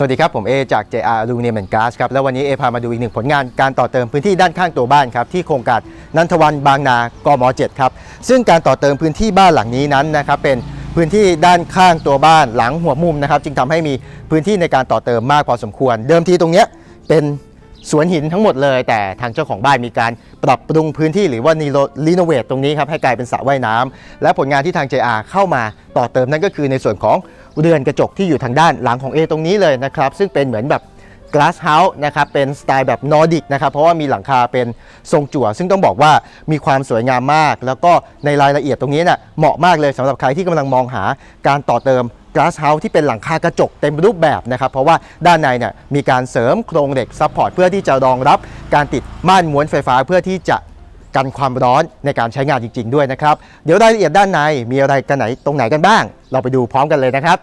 สวัสดีครับ ผมเอจาก JR Aluminium and Glass ครับ แล้ววันนี้เอพามาดูอีกหนึ่งผลงานการต่อเติมพื้นที่ด้านข้างตัวบ้านครับ ที่โครงการนันทวันบางนากม 7 ครับ ซึ่งการต่อเติมพื้นที่บ้านหลังนี้นั้นนะครับเป็นพื้นที่ด้านข้างตัวบ้านหลังหัวมุมนะครับ จึงทำให้มีพื้นที่ในการต่อเติมมากพอสมควร เดิมทีตรงเนี้ยเป็น สวนหินทั้งหมดเลยแต่ทางเจ้าของบ้านมีการปรับปรุงพื้นที่หรือว่ารีโนเวทตรงนี้ครับให้กลายเป็นสระว่ายน้ำและผลงานที่ทาง JR เข้ามาต่อเติมนั่นก็คือในส่วนของเรือนกระจกที่อยู่ทางด้านหลังของ A ตรงนี้เลยนะครับซึ่งเป็นเหมือนแบบ glass house นะครับเป็นสไตล์แบบนอร์ดิกนะครับเพราะว่ามีหลังคาเป็นทรงจั่ว ซึ่งต้องบอกว่ามีความสวยงามมาก แล้วก็ในรายละเอียดตรงนี้เน่ะเหมาะมากเลยสำหรับใครที่กำลังมองหาการต่อเติม glass house ที่เป็นหลังคากระจกเต็มรูปแบบนะครับ เพราะว่าด้านในเนี่ยมีการเสริมโครงเหล็กซัพพอร์ตเพื่อที่จะรองรับการติดม่านม้วนไฟฟ้าเพื่อที่จะกันความร้อนในการใช้งานจริง ๆ ด้วยนะครับ เดี๋ยวรายละเอียดด้านในมีอะไรกันไหนตรงไหนกันบ้าง เราไปดูพร้อมกันเลยนะครับ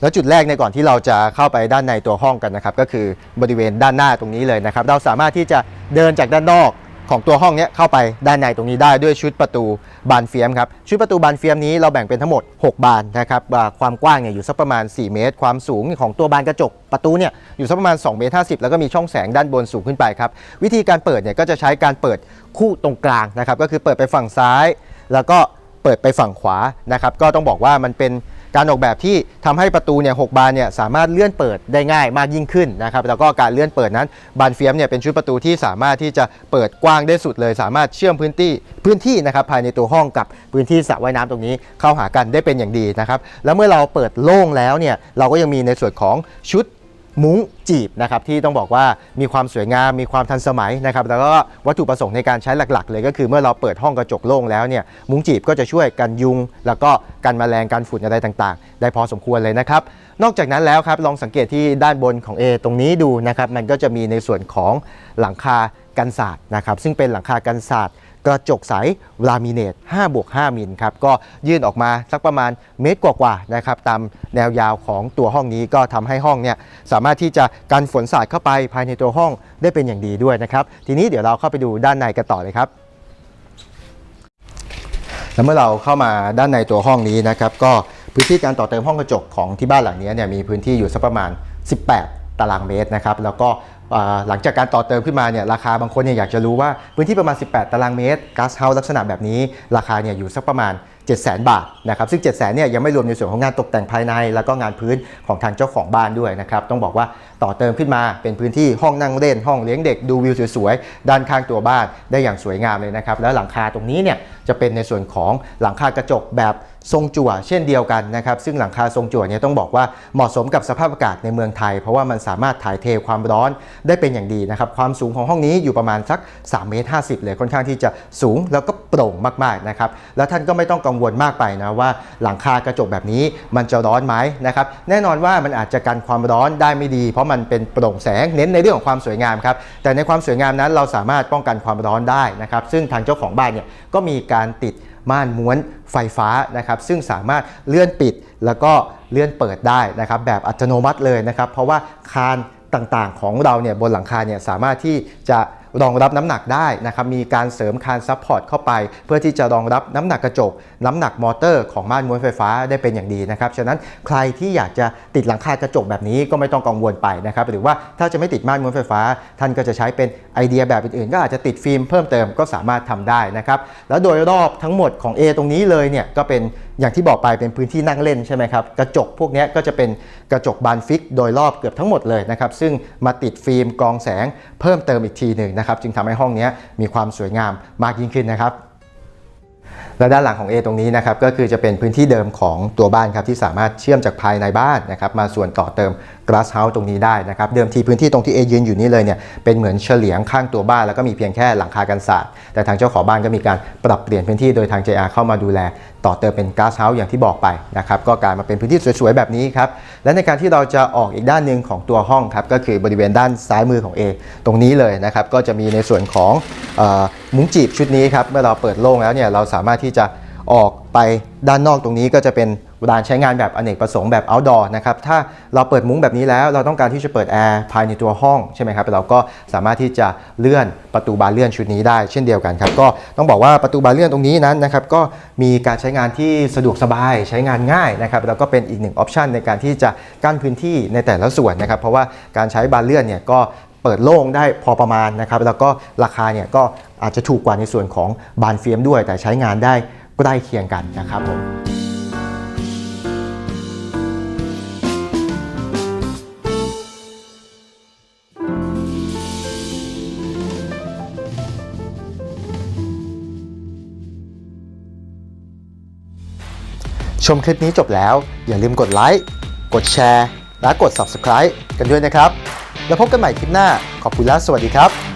แล้วจุดแรกในก่อนที่เราจะเข้าไปด้านในตัวห้องกันนะครับ ก็คือบริเวณด้านหน้าตรงนี้เลยนะครับ เราสามารถที่จะเดินจากด้านนอก ของตัวห้องนี้เข้าไปด้านในตรงนี้ได้ด้วยชุดประตูบานเฟียมครับชุดประตูบานเฟียมนี้เราแบ่งเป็นทั้งหมด 6 บานนะครับความกว้างเนี่ยอยู่สักประมาณ 4 เมตร ความสูงของตัวบานกระจกประตูเนี่ยอยู่สักประมาณ2เมตร50แล้วก็มีช่องแสงด้านบนสูงขึ้นไปครับวิธีการเปิดเนี่ยก็จะใช้การเปิดคู่ตรงกลางนะครับก็คือเปิดไปฝั่งซ้าย แล้วก็เปิดไปฝั่งขวานะครับก็ต้องบอกว่ามันเป็น การออกแบบที่ทำให้ประตูเนี่ยหกบานเนี่ยสามารถเลื่อนเปิดได้ง่ายมากยิ่งขึ้นนะครับแล้วก็การเลื่อนเปิดนั้นบานเฟียมเนี่ยเป็นชุดประตูที่สามารถที่จะเปิดกว้างได้สุดเลย สามารถเชื่อมพื้นที่พื้นที่นะครับภายในตัวห้องกับพื้นที่สระว่ายน้ำตรงนี้เข้าหากันได้เป็นอย่างดีนะครับแล้วเมื่อเราเปิดโล่งแล้วเนี่ยเราก็ยังมีในส่วนของชุด มุ้งจีบนะครับที่ต้องบอกว่ามีความสวยงามมีความทันสมัยนะครับแล้วก็วัตถุประสงค์ในการใช้หลักๆ เลยก็คือเมื่อเราเปิดห้องกระจกโล่งแล้วเนี่ยมุ้งจีบก็จะช่วยกันยุง แล้วก็กันแมลงกันฝุ่นอะไรต่างๆ ได้พอสมควรเลยนะครับนอกจากนั้นแล้วครับลองสังเกตที่ด้านบนของ A ตรงนี้ดูนะครับมันก็จะมีในส่วนของหลังคากันศาสตร์นะครับซึ่งเป็นหลังคากันศาสตร์ กระจกใสลามิเนต5บวก5มิลครับก็ยื่นออกมาสักประมาณเมตรกว่าๆนะครับตามแนวยาวของตัวห้องนี้ก็ทำให้ห้องเนี่ยสามารถที่จะกันฝนสาดเข้าไปภายในตัวห้องได้เป็นอย่างดีด้วยนะครับ ทีนี้เดี๋ยวเราเข้าไปดูด้านในกันต่อเลยครับแล้วเมื่อเราเข้ามาด้านในตัวห้องนี้นะครับก็พื้นที่การต่อเติมห้องกระจกของที่บ้านหลังนี้เนี่ยมีพื้นที่อยู่สักประมาณ 18 ตารางเมตรนะครับแล้วก็ หลังจากการต่อเติมขึ้นมาเนี่ยราคาบางคนเนี่ยอยากจะรู้ว่าพื้นที่ประมาณ 18 ตารางเมตรก๊าซเฮาส์ลักษณะแบบนี้ราคาเนี่ยอยู่สักประมาณ 700,000 บาทนะครับซึ่ง700,000เนี่ยยังไม่รวมในส่วนของงานตกแต่งภายใน แล้วก็งานพื้นของทางเจ้าของบ้านด้วยนะครับต้องบอกว่าต่อเติมขึ้นมาเป็นพื้นที่ห้องนั่งเล่นห้องเลี้ยงเด็กดูวิวสวยๆด้านข้างตัวบ้านได้อย่างสวยงามเลยนะครับแล้วหลังคาตรงนี้เนี่ยจะเป็นในส่วนของหลังคากระจกแบบทรงจั่วเช่นเดียวกันนะครับซึ่งหลังคาทรงจั่วเนี่ยต้องบอกว่าเหมาะสมกับสภาพอากาศในเมืองไทย เพราะว่ามันสามารถถ่ายเทความร้อนได้เป็นอย่างดีนะครับความสูงของห้องนี้อยู่ประมาณสัก3เมตร50เลยค่อนข้างที่จะสูงแล้วก็โปร่งมากๆนะครับแล้วท่านก็ไม่ต้องกังงวลมากไปนะว่าหลังคากระจกแบบนี้มันจะร้อนไหมนะครับแน่นอนว่ามันอาจจะกันความร้อนได้ไม่ดี เพราะมันเป็นโปร่งแสงเน้นในเรื่องของความสวยงามครับแต่ในความสวยงามนั้นเราสามารถป้องกันความร้อนได้นะครับซึ่งทางเจ้าของบ้านเนี่ยก็มีการติดม่านม้วนไฟฟ้านะครับซึ่งสามารถเลื่อนปิดแล้วก็เลื่อนเปิดได้นะครับแบบอัตโนมัติเลยนะครับเพราะว่าคานต่างๆของเราเนี่ยบนหลังคาเนี่ยสามารถที่จะรองรับน้ำหนักได้นะครับมีการเสริมคานซัพพอร์ตเข้าไป เพื่อที่จะรองรับน้ำหนักกระจก น้ำหนักมอเตอร์ของม่านม้วนไฟฟ้าได้เป็นอย่างดีนะครับฉะนั้นใครที่อยากจะติดหลังคากระจกแบบนี้ก็ไม่ต้องกังวลไปนะครับหรือว่าถ้าจะไม่ติดม่านม้วนไฟฟ้า ท่านก็จะใช้เป็นไอเดียแบบอื่นๆ ก็อาจจะติดฟิล์มเพิ่มเติมก็สามารถทำได้นะครับแล้วโดยรอบทั้งหมดของ A ตรงนี้เลยเนี่ยก็เป็นอย่างที่บอกไปเป็นพื้นที่นั่งเล่นใช่ไหมครับกระจกพวกนี้ก็จะเป็นกระจกบานฟิก โดยรอบเกือบทั้งหมดเลยนะครับซึ่งมาติดฟิล์มกรองแสงเพิ่มเติมอีกทีหนึ่งนะครับจึงทำให้ห้องนี้มีความสวยงามมากยิ่งขึ้นนะครับและด้านหลังของ A ตรงนี้นะครับก็คือจะเป็นพื้นที่เดิมของตัวบ้านครับที่สามารถเชื่อมจากภายในบ้านนะครับมาส่วนต่อเติม glass house ตรงนี้ได้นะครับเดิมทีพื้นที่ตรงที่ A ยืนอยู่นี่เลยเนี่ยเป็นเหมือนเฉลียงข้างตัวบ้าน แล้วก็มีเพียงแค่หลังคากันศาสตร์แต่ทางเจ้าของบ้านก็มีการปรับเปลี่ยนพื้นที่โดยทาง JR เข้ามาดูแล ต่อเติมเป็น glass house อย่างที่บอกไปนะครับก็กลายมาเป็นพื้นที่สวยๆแบบนี้ครับและในการที่เราจะออกอีกด้านหนึ่งของตัวห้องครับก็คือบริเวณด้านซ้ายมือของ A ตรงนี้เลยนะครับก็จะมีในส่วนของออมุ้งจีบชุดนี้ครับเมื่อเราเปิดโล่งแล้วเนี่ยเราสามารถที่จะออกไปด้านนอกตรงนี้ก็จะเป็นลานใช้งานแบบอเนกประสงค์แบบ outdoor นะครับ ถ้าเราเปิดมุ้งแบบนี้แล้วเราต้องการที่จะเปิดแอร์ภายในตัวห้องใช่ไหมครับ เราก็สามารถที่จะเลื่อนประตูบานเลื่อนชุดนี้ได้เช่นเดียวกันครับ ก็ต้องบอกว่าประตูบานเลื่อนตรงนี้นั้นนะครับ ก็มีการใช้งานที่สะดวกสบายใช้งานง่ายนะครับ แล้วก็เป็นอีกหนึ่งออปชันในการที่จะกั้นพื้นที่ในแต่ละส่วนนะครับ เพราะว่าการใช้บานเลื่อนเนี่ยก็ เปิดโล่งได้พอประมาณนะครับแล้วก็ราคาเนี่ยก็อาจจะถูกกว่าในส่วนของบานเฟียมด้วย แต่ใช้งานได้ใกล้เคียงกันนะครับผมชมคลิปนี้จบแล้ว อย่าลืมกดไลค์ กดแชร์ และกด Subscribe กันด้วยนะครับ แล้วพบกันใหม่คลิปหน้า ขอบคุณและสวัสดีครับ